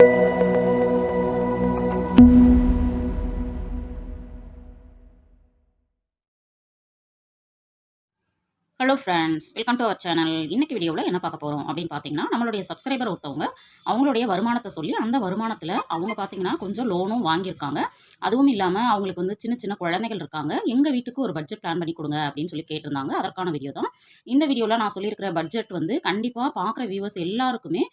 Thank you. Hello friends welcome to our channel இன்றைக்கி வீடியோவில் என்ன பார்க்க போகிறோம் அப்படின்னு பார்த்தீங்கன்னா நம்மளுடைய சப்ஸ்கிரைபர் ஒருத்தவங்க அவங்களுடைய வருமானத்தை சொல்லி அந்த வருமானத்தில் அவங்க பார்த்தீங்கன்னா கொஞ்சம் லோனும் வாங்கியிருக்காங்க. அதுவும் இல்லாமல் அவங்களுக்கு வந்து சின்ன சின்ன குழந்தைகள் இருக்காங்க. எங்கள் வீட்டுக்கு ஒரு பட்ஜெட் பிளான் பண்ணி கொடுங்க அப்படின்னு சொல்லி கேட்டிருந்தாங்க. அதற்கான வீடியோ தான். இந்த வீடியோவில் நான் சொல்லியிருக்கிற பட்ஜெட் வந்து கண்டிப்பாக பார்க்குற வியூவர்ஸ் எல்லாருக்குமே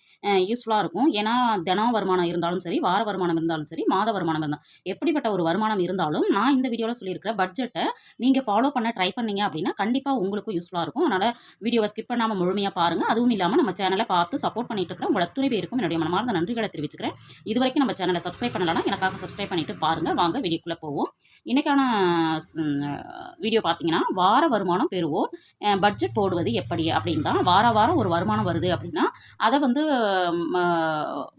யூஸ்ஃபுல்லாக இருக்கும். ஏன்னா தினம் வருமானம் இருந்தாலும் சரி வார வருமானம் இருந்தாலும் சரி மாத வருமானம் இருந்தால் எப்படிப்பட்ட ஒரு வருமானம் இருந்தாலும் நான் இந்த வீடியோவில் சொல்லியிருக்கிற பட்ஜெட்டை நீங்கள் ஃபாலோ பண்ண ட்ரை பண்ணீங்க அப்படின்னா கண்டிப்பாக உங்களுக்கும் யூஸ்ஃபுல்லாக இருக்கும். அதனால் வீடியோவை ஸ்கிப் பண்ணாமல் முழுமையாக பாருங்கள் அதுவும் இல்லாமல் நம்ம சேனலை பார்த்து சப்போர்ட் பண்ணிட்டு இருக்கிற உங்கள் துணை பேருக்கும் என்னுடைய மனமார்ந்த நன்றிகளை தெரிவிச்சுக்கிறேன். இது வரைக்கும் நம்ம சேனலை சப்ஸ்கிரைப் பண்ணலாம் எனக்காக சப்ஸ்கிரைப் பண்ணிட்டு பாருங்கள் வாங்க வீடியோக்குள்ளே போவோம். இன்றைக்கான வீடியோ பார்த்தீங்கன்னா வார வருமானம் பெறுவோர் பட்ஜெட் போடுவது எப்படி? அப்படின்னு தான். வார வாரம் ஒரு வருமானம் வருது அப்படின்னா அதை வந்து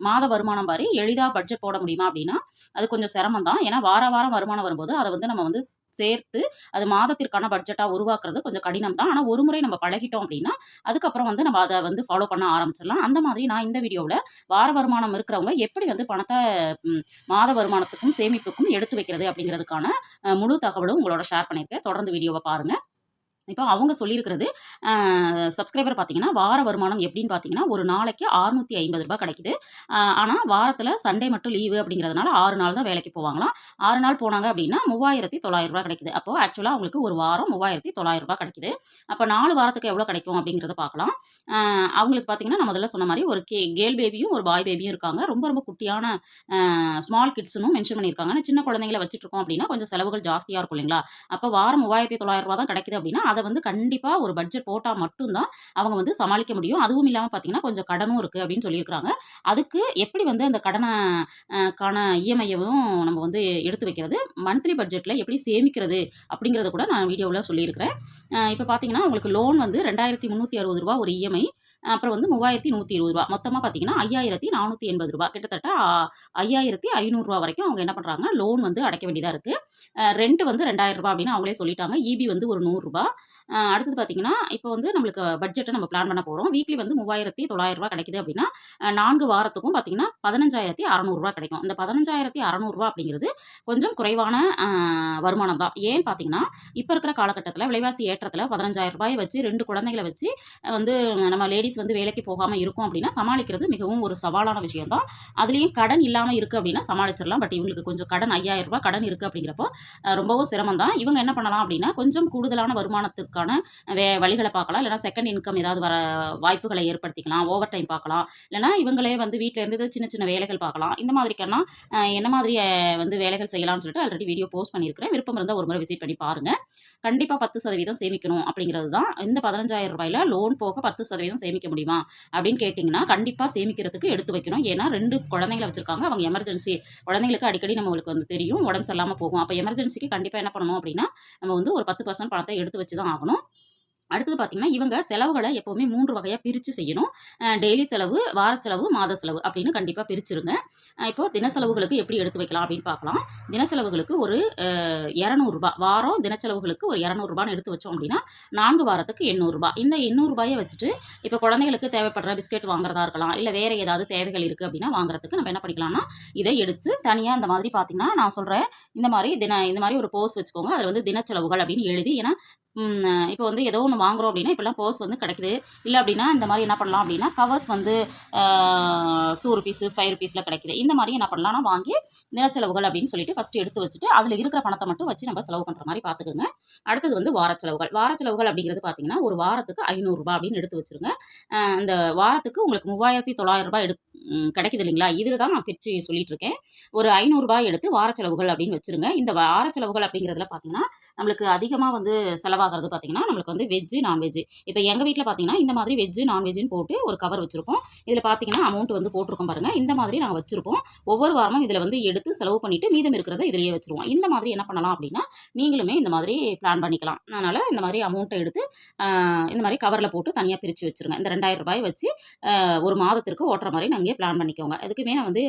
மாத வருமானம் மாதிரி எளிதாக பட்ஜெட் போட முடியுமா அப்படின்னா அது கொஞ்சம் சிரமம் தான். ஏன்னா வார வாரம் வருமானம் வரும்போது அதை வந்து நம்ம வந்து சேர்த்து அது மாதத்திற்கான பட்ஜெட்டாக உருவாக்குறது கொஞ்சம் கடினம் தான். ஆனால் ஒரு முறை நம்ம பழகிட்டோம் அப்படின்னா அதுக்கப்புறம் வந்து நம்ம அதை வந்து ஃபாலோ பண்ண ஆரம்பிச்சிடலாம். அந்த மாதிரி நான் இந்த வீடியோவில் வார வருமானம் இருக்கிறவங்க எப்படி வந்து பணத்தை மாத வருமானத்துக்கும் சேமிப்புக்கும் எடுத்து வைக்கிறது அப்படிங்கிறதுக்கான முழு தகவலும் உங்களோட ஷேர் பண்ணியிருக்கேன். தொடர்ந்து வீடியோவை பாருங்கள் இப்போ அவங்க சொல்லியிருக்கிறது சப்ஸ்கிரைபர் பார்த்தீங்கன்னா வார வருமானம் எப்படின்னு பார்த்தீங்கன்னா ஒரு நாளைக்கு அறுநூற்றி ஐம்பது ரூபாய் கிடைக்குது. ஆனால் வாரத்தில் சண்டே மட்டும் லீவு அப்படிங்கிறதுனால ஆறு நாள் தான் வேலைக்கு போவாங்களாம். ஆறு நாள் போனாங்க அப்படின்னா மூவாயிரத்தி தொள்ளாயிரம் ரூபாய் கிடைக்குது. அப்போ ஆக்சுவலாக அவங்களுக்கு ஒரு வாரம் மூவாயிரத்தி தொள்ளாயிரம் ரூபாய் கிடைக்குது. அப்போ நாலு வாரத்துக்கு எவ்வளோ கிடைக்கும் அப்படிங்கிறத பார்க்கலாம். அவங்களுக்கு பார்த்தீங்கன்னா நான் முதல்ல சொன்ன மாதிரி ஒரு கே கேர்ள் பேபியும் ஒரு பாய் பேபியும் இருக்காங்க. ரொம்ப ரொம்ப குட்டியான ஸ்மால் கிட்ஸ்னும் மென்ஷன் பண்ணியிருக்காங்க. சின்ன குழந்தைங்களை வச்சுட்டு இருக்கோம் அப்படின்னா கொஞ்சம் செலவுகள் ஜாஸ்தியாக இருக்கும் இல்லைங்களா? அப்போ வாரம் மூவாயிரத்தி தொள்ளாயிரம் ரூபா தான் கிடைக்குது அப்படின்னா அதை வந்து கண்டிப்பாக ஒரு பட்ஜெட் போட்டால் மட்டும்தான் அவங்க வந்து சமாளிக்க முடியும். அதுவும் இல்லாமல் பார்த்தீங்கன்னா கொஞ்சம் கடனும் இருக்குது அப்படின்னு சொல்லியிருக்கிறாங்க. அதுக்கு எப்படி வந்து அந்த கடனை கான இஎம்ஐயவும் நம்ம வந்து எடுத்து வைக்கிறது? மந்த்லி பட்ஜெட்டில் எப்படி சேமிக்கிறது? அப்படிங்கிறத கூட நான் வீடியோவில் சொல்லியிருக்கிறேன். இப்போ பார்த்தீங்கன்னா உங்களுக்கு லோன் வந்து ரெண்டாயிரத்தி முந்நூற்றி அறுபது ரூபா ஒரு இஎம்ஐ. அப்புறம் வந்து மூவாயிரத்தி நூற்றி இருபது ரூபா. மொத்தமாக பார்த்தீங்கன்னா ஐயாயிரத்தி நானூற்றி எண்பது ரூபா. கிட்டத்தட்ட ஐயாயிரத்தி ஐநூறுரூவா வரைக்கும் அவங்க என்ன பண்ணுறாங்க லோன் வந்து அடைக்க வேண்டியதாக இருக்குது ரெண்ட் வந்து ரெண்டாயிரம் ரூபா அப்படின்னு அவங்களே சொல்லிட்டாங்க. இபி வந்து ஒரு நூறுரூபா அடுத்தது பார்த்தீங்கன்னா இப்போ வந்து நம்மளுக்கு பட்ஜெட்டை நம்ம பிளான் பண்ண போகிறோம் வீக்லி வந்து மூவாயிரத்தி தொள்ளாயிரம் கிடைக்குது அப்படின்னா நான்கு வாரத்துக்கும் பார்த்தீங்கன்னா பதினஞ்சாயிரத்தி அறநூறுரூவா கிடைக்கும். இந்த பதினஞ்சாயிரத்தி அறநூறுரூவா அப்படிங்கிறது கொஞ்சம் குறைவான வருமானம் தான். ஏன்னு பார்த்தீங்கன்னா இப்போ இருக்கிற காலகட்டத்தில் விலைவாசி ஏற்றத்தில் பதினஞ்சாயிரம் ரூபாயை வச்சு ரெண்டு குழந்தைகளை வச்சு வந்து நம்ம லேடிஸ் வந்து வேலைக்கு போகாமல் இருக்கும் அப்படின்னா சமாளிக்கிறது மிகவும் ஒரு சவாலான விஷயம் தான். அதுலேயும் கடன் இல்லாமல் இருக்குது அப்படின்னா சமாளிச்சிடலாம். பட் இவங்களுக்கு கொஞ்சம் கடன் ஐயாயிரம் ரூபாய் கடன் இருக்குது அப்படிங்கிறப்போ ரொம்பவும் சிரமம் தான். இவங்க என்ன பண்ணலாம் அப்படின்னா கொஞ்சம் கூடுதலான வருமானத்துக்கு பண்ணுறதுக்கான வே வழிகளை பார்க்கலாம். இல்லைனா செகண்ட் இன்கம் ஏதாவது வர வாய்ப்புகளை ஏற்படுத்திக்கலாம். ஓவர் டைம் பார்க்கலாம். இல்லைனா இவங்களே வந்து வீட்டில் இருந்து சின்ன சின்ன வேலைகள் பார்க்கலாம். இந்த மாதிரிக்கெல்லாம் என்ன மாதிரி வந்து வேலைகள் செய்யலாம்னு சொல்லிட்டு ஆல்ரெடி வீடியோ போஸ்ட் பண்ணியிருக்கிறேன். விருப்பம் இருந்தால் ஒரு முறை விசிட் பண்ணி பாருங்கள் கண்டிப்பாக பத்து சதவீதம் சேமிக்கணும் அப்படிங்கிறது தான். இந்த பதினஞ்சாயிரம் ரூபாயில லோன் போக பத்து சதவீதம் சேமிக்க முடியுமா? அப்படின்னு கேட்டிங்கன்னா கண்டிப்பாக சேமிக்கிறதுக்கு எடுத்து வைக்கணும். ஏன்னா ரெண்டு குழந்தைங்களை வச்சுருக்காங்க. அவங்க எமர்ஜென்சி குழந்தைங்களுக்கு அடிக்கடி நம்மளுக்கு வந்து தெரியும். உடம்பு சரியில்லாமல் போகும். அப்போ எமர்ஜென்சிக்கு கண்டிப்பாக என்ன பண்ணணும் அப்படின்னா நம்ம வந்து ஒரு பத்து பர்சன்ட் பணத்தை எடுத்து வச்சு தான் ஆகணும். அடுத்தது பார்த்தீங்கன்னா இவங்க செலவுகளை எப்போவுமே மூன்று வகையாக பிரித்து செய்யணும். டெய்லி செலவு வார செலவு மாத செலவு அப்படின்னு கண்டிப்பாக பிரிச்சுருங்க. இப்போ தின செலவுகளுக்கு எப்படி எடுத்து வைக்கலாம் அப்படின்னு பார்க்கலாம் தின செலவுகளுக்கு ஒரு இரநூறுபா வாரம் தினச்செலவுகளுக்கு ஒரு இரநூறுபான்னு எடுத்து வச்சோம் அப்படின்னா நான்கு வாரத்துக்கு எண்ணூறுபா இந்த எண்ணூறுபாயை வச்சுட்டு இப்போ குழந்தைகளுக்கு தேவைப்படுற பிஸ்கெட் வாங்குறதா இருக்கலாம் இல்லை வேறு ஏதாவது தேவைகள் இருக்குது அப்படின்னா வாங்குறதுக்கு நம்ம என்ன பண்ணிக்கலாம்னா இதை எடுத்து தனியாக இந்த மாதிரி பார்த்தீங்கன்னா நான் சொல்கிறேன் இந்த மாதிரி தின இந்த மாதிரி ஒரு போஸ் வச்சுக்கோங்க. அதில் வந்து தினச்செலவுகள் அப்படின்னு எழுதி ஏன்னா இப்போ வந்து ஏதோ ஒன்று வாங்குறோம் அப்படின்னா இப்போல்லாம் பர்ஸ் வந்து கிடைக்குது. இல்லை அப்படின்னா இந்த மாதிரி என்ன பண்ணலாம் அப்படின்னா கவர்ஸ் வந்து டூ ருபீஸு ஃபைவ் ருபீஸில் கிடைக்குது. இந்த மாதிரி என்ன பண்ணலாம்னா வாங்கி நிலச்செலவுகள் அப்படின்னு சொல்லிட்டு ஃபஸ்ட்டு எடுத்து வச்சுட்டு அதில் இருக்கிற பணத்தை மட்டும் வச்சு நம்ம செலவு பண்ணுற மாதிரி பார்த்துக்கோங்க. அடுத்தது வந்து வார செலவுகள். வார செலவுகள் அப்படிங்கிறது பார்த்தீங்கன்னா ஒரு வாரத்துக்கு ஐநூறுரூபா அப்படின்னு எடுத்து வச்சுருங்க. இந்த அந்த வாரத்துக்கு உங்களுக்கு மூவாயிரத்தி தொள்ளாயிரம் ரூபாய் எடு கிடைக்குது இல்லைங்களா? இதில் தான் நான் பிரித்து சொல்லிட்டு இருக்கேன். ஒரு ஐநூறுரூபா எடுத்து வார செலவுகள் அப்படின்னு வச்சுருங்க. இந்த வார செலவுகள் அப்படிங்கிறதுல பார்த்தீங்கன்னா நம்மளுக்கு அதிகமாக வந்து செலவாகிறது பார்த்தீங்கன்னா நம்மளுக்கு வந்து வெஜ்ஜு நான்வெஜ்ஜு இப்போ எங்கள் வீட்டில் பார்த்தீங்கன்னா இந்த மாதிரி வெஜ்ஜு நான்வெஜ்ஜுன்னு போட்டு ஒரு கவர் வச்சுருக்கோம். இதில் பார்த்தீங்கன்னா அமௌண்ட் வந்து போட்டிருக்கோம் பாருங்கள் இந்த மாதிரி நாங்கள் வச்சுருப்போம். ஒவ்வொரு வாரமும் இதில் வந்து எடுத்து செலவு பண்ணிவிட்டு மீதம் இருக்கிறத இதிலேயே வச்சுருவோம். இந்த மாதிரி என்ன பண்ணலாம் அப்படின்னா நீங்களுமே இந்த மாதிரி பிளான் பண்ணிக்கலாம். அதனால் இந்த மாதிரி அமௌண்ட்டை எடுத்து இந்த மாதிரி கவரில் போட்டு தனியாக பிரித்து வச்சுருங்க. இந்த ரெண்டாயிரம் ரூபாய் வச்சு ஒரு மாதத்திற்கு ஓட்டுற மாதிரி நாங்கள் பிளான் பண்ணிக்கோங்க. அதுக்குமே நான் வந்து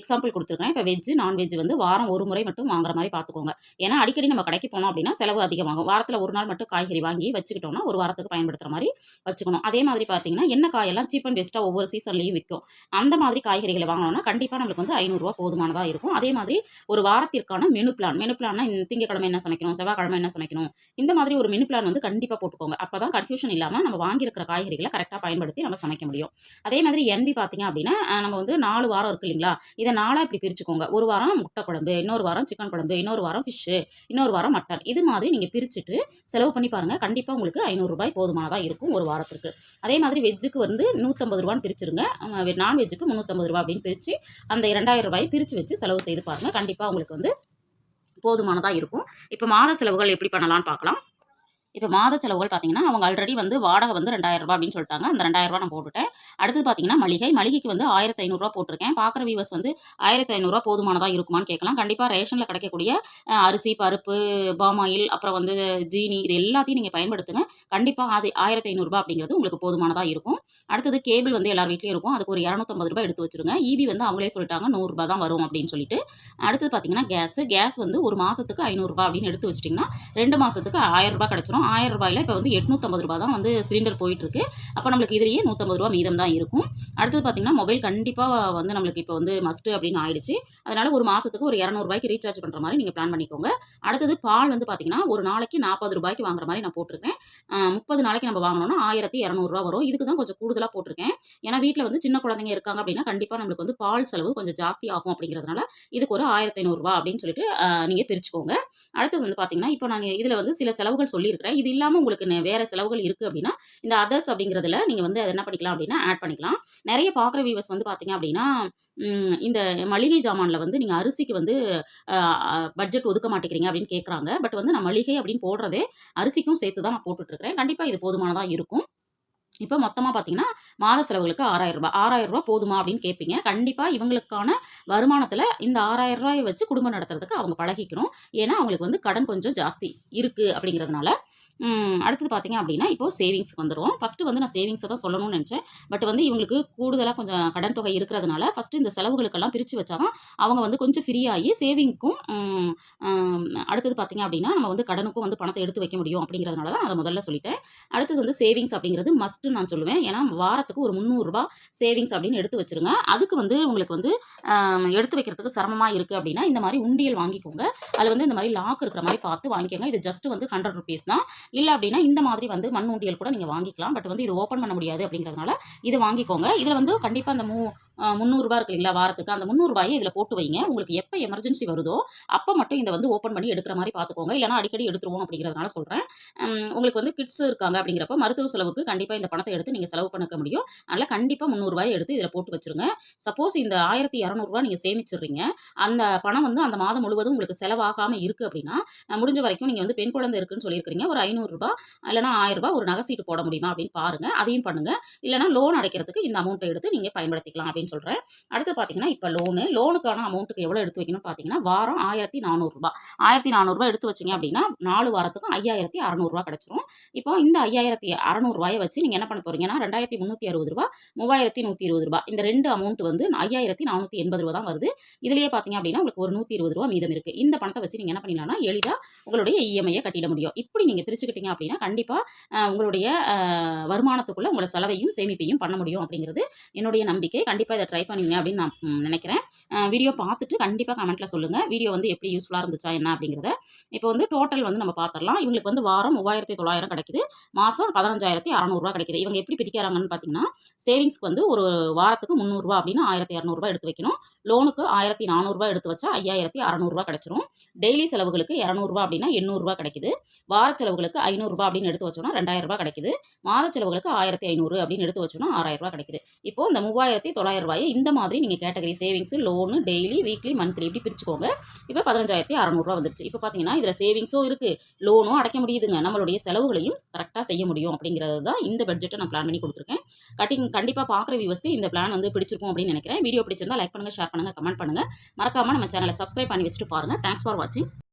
எக்ஸாம்பிள் கொடுத்துருக்கேன். இப்போ வெஜ்ஜு நான்வெஜ் வந்து வாரம் ஒரு முறை மட்டும் வாங்குற மாதிரி பார்த்துக்கோங்க ஏன்னா அடிக்கடி நம்ம கடைக்கு போனோம் பண்ணோம் அப்படின்னா செலவு அதிகமாகும். வாரத்தில் ஒரு நாள் மட்டும் காய்கறி வாங்கி வச்சுக்கிட்டோம்னா ஒரு வாரத்துக்கு பயன்படுத்துகிற மாதிரி வச்சுக்கணும். அதே மாதிரி பார்த்தீங்கன்னா என்ன காயெல்லாம் சீப் அண்ட் பெஸ்ட்டாக ஒவ்வொரு சீசன்லையும் விற்கும். அந்த மாதிரி காய்கறிகளை வாங்கினோம்னா கண்டிப்பாக நம்மளுக்கு வந்து ஐநூறுரூவா போதுமானதாக இருக்கும். அதே மாதிரி ஒரு வாரத்திற்கான மெனு பிளான் மெனு பிளான்னா இந்த திங்கக்கிழமை என்ன சமைக்கணும்? செவ்வாய்க்கிழமை என்ன சமைக்கணும்? இந்த மாதிரி ஒரு மெனு பிளான் வந்து கண்டிப்பாக போட்டுக்கோங்க. அப்போ தான் கன்ஃபியூஷன் இல்லாமல் நம்ம வாங்கியிருக்கிற காய்கறிகளை கரெக்டாக பயன்படுத்தி நம்ம சமைக்க முடியும். அதே மாதிரி என்வி பார்த்தீங்க அப்படின்னா நம்ம வந்து நாலு வாரம் இருக்கு இல்லைங்களா? இதை நாளாக இப்படி பிரிச்சுக்கோங்க. ஒரு வாரம் முட்டை குழம்பு இன்னொரு வாரம் சிக்கன் குழம்பு இன்னொரு வாரம் ஃபிஷ்ஷு இன்னொரு வாரம் மட்டன் இது மாதிரி நீங்கள் பிரிச்சுட்டு செலவு பண்ணி பாருங்கள் கண்டிப்பாக உங்களுக்கு ஐநூறுரூபாய் போதுமானதாக இருக்கும் ஒரு வாரத்திற்கு. அதே மாதிரி வெஜ்ஜுக்கு வந்து நூற்றம்பது ரூபான்னு பிரிச்சுருங்க. நான்வெஜ்ஜுக்கு முந்நூற்றம்பது ரூபா அப்படின்னு பிரித்து அந்த இரண்டாயிரம் ரூபாய் பிரித்து வச்சு செலவு செய்து பாருங்கள் கண்டிப்பாக உங்களுக்கு வந்து போதுமானதாக இருக்கும். இப்போ மாத செலவுகள் எப்படி பண்ணலாம்னு பார்க்கலாம் இப்போ மாத செலவுகள் பார்த்தீங்கன்னா அவங்க ஆல்ரெடி வந்து வாடகை வந்து ரெண்டாயிரம் ரூபாய் அப்படின்னு சொல்லிட்டாங்க. அந்த ரெண்டாயிரம் ரூபாய் நான் போட்டுட்டேன். அடுத்தது பார்த்தீங்கன்னா மளிகை. மளிகைக்கு வந்து ஆயிரத்தி ஐநூறுரூவா போட்டிருக்கேன். பார்க்குற வியூவர்ஸ் வந்து ஆயிரத்தி ஐநூறுரூவா போதுமானதாக இருக்குமான்னு கேட்கலாம். கண்டிப்பாக ரேஷனில் கிடைக்கக்கூடிய அரிசி பருப்பு பாமாயில் அப்புறம் வந்து ஜீனி இது எல்லாத்தையும் நீங்கள் பயன்படுத்துங்க. கண்டிப்பாக அது ஆயிரத்தி ஐநூறுரூபா அப்படிங்கிறது உங்களுக்கு போதுமானதாக இருக்கும். அடுத்தது கேபிள் வந்து எல்லார் வீட்லையும் இருக்கும். அதுக்கு ஒரு இரநூத்தம்பது ரூபாய் எடுத்து வச்சுருங்க. ஈபி வந்து அவங்களே சொல்லிட்டாங்க நூறுரூபா தான் வரும் அப்படின்னு சொல்லிட்டு. அடுத்தது பார்த்தீங்கன்னா கேஸ் கேஸ் வந்து ஒரு மாதத்துக்கு ஐநூறுரூபா அப்படின்னு எடுத்து வச்சிட்டிங்கன்னா ரெண்டு மாதத்துக்கு ஆயிரம் ரூபாய் கிடச்சிரும். ஆயிரம் ரூபாயில் இப்போ வந்து எட்நூற்றம்பது ரூபா தான் வந்து சிலிண்டர் போயிட்டுருக்கு. அப்போ நம்மளுக்கு இதுலேயே நூற்றம்பது ரூபா மீதம் தான் இருக்கும். அடுத்தது பார்த்தீங்கன்னா மொபைல் கண்டிப்பாக வந்து நம்மளுக்கு இப்போ வந்து மஸ்ட்டு அப்படின்னு ஆயிடுச்சு. அதனால் ஒரு மாதத்துக்கு ஒரு இரநூறுபாய்க்கு ரீசார்ஜ் பண்ணுற மாதிரி நீங்கள் பிளான் பண்ணிக்கோங்க. அடுத்தது பால் வந்து பார்த்தீங்கன்னா ஒரு நாளைக்கு நாற்பது ரூபாய்க்கு வாங்குற மாதிரி நான் போட்டிருக்கேன். முப்பது நாளைக்கு நம்ம வாங்கினோம்னா ஆயிரத்தி இரநூறுவா வரும். இதுக்கு தான் கொஞ்சம் கூடுதலாக போட்டிருக்கேன். ஏன்னா வீட்டில் வந்து சின்ன குழந்தைங்க இருக்காங்க அப்படின்னா கண்டிப்பாக நம்மளுக்கு வந்து பால் செலவு கொஞ்சம் ஜாஸ்தி ஆகும் அப்படிங்கிறதுனால இதுக்கு ஒரு ஆயிரத்தி ஐநூறுரூவா அப்படின்னு சொல்லிட்டு நீங்கள் பிரிச்சுக்கோங்க. அடுத்து வந்து பார்த்தீங்கன்னா இப்போ நான் இதில் வந்து சில செலவுகள் சொல்லியிருக்கிறேன். இது இல்லாமல் உங்களுக்கு வேறு செலவுகள் இருக்குது அப்படின்னா இந்த அதர்ஸ் அப்படிங்கிறதுல நீங்கள் வந்து அதை என்ன பண்ணிக்கலாம் அப்படின்னா ஆட் பண்ணிக்கலாம். நிறைய பார்க்குற வியூவர்ஸ் வந்து பார்த்தீங்க அப்படின்னா இந்த மளிகை ஜாமானில் வந்து நீங்கள் அரிசிக்கு வந்து பட்ஜெட் ஒதுக்க மாட்டேங்கிறீங்க அப்படின்னு கேட்குறாங்க பட் வந்து நான் மளிகை அப்படின்னு போடுறதே அரிசிக்கும் சேர்த்து தான் நான் போட்டுட்ருக்கிறேன். கண்டிப்பாக இது போதுமானதாக இருக்கும். இப்போ மொத்தமாக பார்த்தீங்கன்னா மாத செலவுகளுக்கு ஆறாயிரம் ஆறாயிரரூபா ஆறாயிரம் போதுமா அப்படின்னு கேட்பீங்க கண்டிப்பாக இவங்களுக்கான வருமானத்தில் இந்த ஆறாயிரம் ரூபாயை வச்சு குடும்பம் நடத்துறதுக்கு அவங்க பழகிக்கணும். ஏன்னா அவங்களுக்கு வந்து கடன் கொஞ்சம் ஜாஸ்தி இருக்குது அப்படிங்கிறதுனால. அடுத்தது பார்த்தீங்க அப்படின்னா இப்போ சேவிங்ஸ்க்கு வந்துடுவோம் ஃபஸ்ட்டு வந்து நான் சேவிங்ஸை தான் சொல்லணும்னு நினச்சேன். பட் வந்து இவங்களுக்கு கூடுதலாக கொஞ்சம் கடன் தொகை இருக்கிறதுனால ஃபஸ்ட்டு இந்த செலவுகளுக்கெல்லாம் பிரித்து வச்சாதான் அவங்க வந்து கொஞ்சம் ஃப்ரீயாகி சேவிங்க்கும் அடுத்தது பார்த்திங்க அப்படின்னா நம்ம வந்து கடனுக்கும் வந்து பணத்தை எடுத்து வைக்க முடியும் அப்படிங்கிறதுனால தான் அதை முதல்ல சொல்லிட்டேன். அடுத்தது வந்து சேவிங்ஸ் அப்படிங்கிறது மஸ்ட்டு நான் சொல்லுவேன். ஏன்னா வாரத்துக்கு ஒரு முந்நூறுரூபா சேவிங்ஸ் அப்படின்னு எடுத்து வச்சிருங்க. அதுக்கு வந்து உங்களுக்கு வந்து எடுத்து வைக்கிறதுக்கு சிரமமாக இருக்குது அப்படின்னா இந்த மாதிரி உண்டியல் வாங்கிக்கோங்க. அதில் வந்து இந்த மாதிரி லாக் இருக்கிற மாதிரி பார்த்து வாங்கிக்கோங்க. இது ஜஸ்ட் வந்து ஹண்ட்ரட் ருபீஸ் தான். இல்லை அப்படின்னா இந்த மாதிரி வந்து மண் உண்டியல் கூட நீங்கள் வாங்கிக்கலாம். பட் வந்து இது ஓப்பன் பண்ண முடியாது அப்படிங்கிறதுனால இது வாங்கிக்கோங்க. இதில் வந்து கண்டிப்பாக அந்த மூ முந்நூறுரூபா இருக்கு இல்லைங்களா வாரத்துக்கு? அந்த முந்நூறுபாயை இதில் போட்டு வைங்க. உங்களுக்கு எப்போ எமர்ஜென்சி வருதோ அப்போ மட்டும் இதை வந்து ஓப்பன் பண்ணி எடுக்கிற மாதிரி பார்த்துக்கோங்க. இல்லைனா அடிக்கடி எடுத்துருவோம் அப்படிங்கிறதுனால சொல்கிறேன் உங்களுக்கு வந்து கிட்ஸ் இருக்காங்க அப்படிங்கிறப்ப மருத்துவ செலவுக்கு கண்டிப்பாக இந்த பணத்தை எடுத்து நீங்கள் செலவு பண்ணிக்க முடியும். அதனால் கண்டிப்பாக முந்நூறுபாயை எடுத்து இதில் போட்டு வச்சிருங்க. சப்போஸ் இந்த ஆயிரத்தி இரநூறுவா நீங்கள் சேமிச்சிடுறீங்க. அந்த பணம் வந்து அந்த மாதம் முழுவதும் உங்களுக்கு செலவாகாமல் இருக்குது அப்படின்னா முடிஞ்ச வரைக்கும் நீங்கள் வந்து பெண் குழந்தை இருக்குன்னு சொல்லியிருக்கிறீங்க. ஒரு ஐநூறுரூபா இல்லைனா ஆயிரரூபா ஒரு நகை சீட்டு போட முடியுமா அப்படின்னு பாருங்கள் அதையும் பண்ணுங்கள் இல்லைனா லோன் அடைக்கிறதுக்கு இந்த அமௌண்ட்டை எடுத்து நீங்கள் பயன்படுத்திக்கலாம் அப்படின்னு சொல்கிறேன் அடுத்து பார்த்தீங்கன்னா இப்போ லோனு லோனுக்கான அமௌண்ட்டுக்கு எவ்வளோ எடுத்து வைக்கணும்னு பார்த்தீங்கன்னா வாரம் ஆயிரத்தி நானூறுரூபா ஆயிரத்தி நானூறுரூவா எடுத்து வச்சிங்க அப்படின்னா நாலு வாரத்துக்கும் ஐயாயிரத்தி அறநூறுவா கிடச்சிரும். இப்போ இந்த ஐயாயிரத்தி அறநூறுவாயை வச்சு நீங்கள் என்ன பண்ண போறீங்கன்னா ரெண்டாயிரத்தி முந்நூற்றி அறுபது ரூபா மூவாயிரத்தி நூற்றி இருபது ரூபா. இந்த ரெண்டு அமௌண்ட் வந்து ஐயாயிரத்தி நானூற்றி எண்பது ரூபா தான் வருது. இதுலேயே பார்த்தீங்க அப்படின்னா உங்களுக்கு ஒரு நூற்றி இருபது ரூபா மீதம் இருக்குது இந்த பணத்தை வச்சு நீங்கள் என்ன பண்ணிடலாம்னா எளிதாக உங்களுடைய இஎம்ஐயை கட்டிட முடியும். இப்படி நீங்கள் வச்சுக்கிட்டீங்க அப்படின்னா கண்டிப்பாக உங்களுடைய வருமானத்துக்குள்ளே வருமானத்துக்குள்ள உங்களை செலவையும் சேமிப்பையும் பண்ண முடியும் அப்படிங்கிறது என்னுடைய நம்பிக்கை. கண்டிப்பாக இதை ட்ரை பண்ணுங்க அப்படின்னு நான் நினைக்கிறேன். வீடியோ பார்த்துட்டு கண்டிப்பாக கமெண்ட்டில் சொல்லுங்கள் வீடியோ வந்து எப்படி யூஸ்ஃபுல்லாக இருந்துச்சா என்ன அப்படிங்கிறத. இப்போ வந்து டோட்டல் வந்து நம்ம பார்த்துடலாம். இவங்களுக்கு வந்து வாரம் மூவாயிரத்தி தொள்ளாயிரம் கிடைக்குது. மாதம் பதினஞ்சாயிரத்தி அறநூறுவா கிடைக்குது. இவங்க எப்படி பிரிக்கிறாங்கன்னு பார்த்தீங்கன்னா சேவிங்ஸ்க்கு வந்து ஒரு வாரத்துக்கு முந்நூறுரூவா அப்படின்னு ஆயிரத்தி இரநூறுவா எடுத்து வைக்கணும். லோனுக்கு ஆயிரத்தி நானூறுரூவா எடுத்து வச்சா ஐயாயிரத்தி அறநூறுவா கிடச்சிரும். டெய்லி செலவுகளுக்கு இரநூறுவா அப்படின்னா எண்ணூறுரூவா கிடைக்குது. வார செலவுகளுக்கு ஐநூறுரூவா அப்படின்னு எடுத்து வச்சோம்னா ரெண்டாயிரம் கிடைக்குது. மாத செலவுகளுக்கு ஆயிரத்தி ஐநூறு அப்படின்னு எடுத்து வச்சோம்னா ஆறாயிரம் ரூபாய் கிடைக்குது. இப்போ இந்த மூவாயிரத்தி தொள்ளாயிரம் ரூபாயை இந்த மாதிரி நீங்கள் category savings loan daily weekly monthly இப்படி பிரிச்சுக்கோங்க. இப்போ பதினஞ்சாயிரத்தி அறநூறுவா வந்துருச்சு. இப்போ பார்த்தீங்கன்னா இதில் சேவிங்ஸும் இருக்குது லோனும் அடைக்க முடியுதுங்க. நம்மளுடைய செலவுகளையும் கரெக்டாக செய்ய முடியும் அப்படிங்கிறது தான் இந்த பட்ஜெட்டை நான் பிளான் பண்ணி கொடுத்துருக்கேன். கட்டிங் கண்டிப்பாக பார்க்குற வியூவர்ஸ்க்கு இந்த பிளான் வந்து பிடிச்சிருக்கும் அப்படின்னு நினைக்கிறேன். வீடியோ பிடிச்சிருந்தா லைக் பண்ணுங்கள் ஷேர் பண்ணுங்கள் கமெண்ட் பண்ணுங்கள் மறக்காமல் நம்ம சேனலை சப்ஸ்கிரைப் பண்ணி வச்சுட்டு பாருங்கள் தேங்க்ஸ் ஃபார் வாட்சிங்